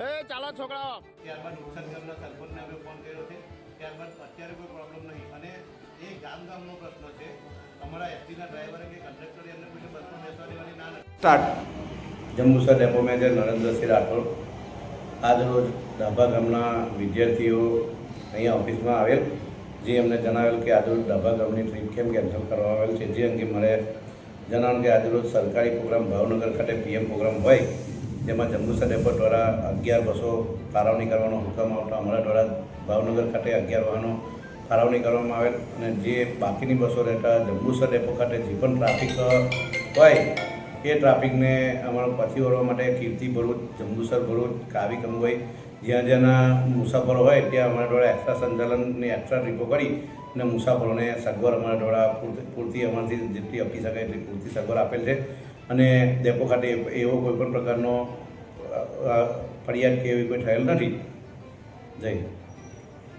એ ચાલો છોકરાઓ. ત્યારબાદ નુકસાન ગામના સરપંચને અમે ફોન કર્યો છે. ત્યારબાદ અત્યારે કોઈ પ્રોબ્લેમ નહીં. અને એ ગામ ગામનો પ્રશ્ન છે અમારા એસટીના ડ્રાઈવરે કે કંડક્ટરે એમને કોઈને બસમાં બેસવા દેવાની ના start. Jambusar depot manager Narendrasinh Rathod આજરોજ ડાભા ગામના વિદ્યાર્થીઓ અહીંયા ઓફિસમાં આવેલ જે એમને જણાવેલ કે આજરોજ ડાભા ગામની ટ્રીપ કેમ કેન્સલ કરવામાં આવેલ છે જે અંગે મારે જણાવ્યું કે આજરોજ સરકારી પ્રોગ્રામ ભાવનગર ખાતે પીએમ પ્રોગ્રામ હોય. જેમાં જંબુસર ડેપો દ્વારા અગિયાર બસો ફાળવણી કરવાનો હુકમ આવતો અમારા દ્વારા ભાવનગર ખાતે અગિયાર વાહનો ફાળવણી કરવામાં આવેલ અને જે બાકીની બસો રહેતા જંબુસર ડેપો ખાતે જે પણ ટ્રાફિક હોય એ ટ્રાફિકને અમારા પછી વળવા માટે કીર્તિ ભરૂચ, જંબુસર ભરૂચ, કાવી કંગોઈ જ્યાં જ્યાંના મુસાફરો હોય ત્યાં અમારા દ્વારા એક્સ્ટ્રા સંચાલનની એક્સ્ટ્રા ટ્રીપો કરી અને મુસાફરોને સગવડ અમારા દ્વારા પૂરતી અમારાથી જેટલી આપી શકાય એટલી પૂરતી સગવડ આપેલ છે. અને ડેપો ખાતે એવો કોઈ પણ પ્રકારનો ફરિયાદ કે એવી કોઈ થયેલ નથી જય.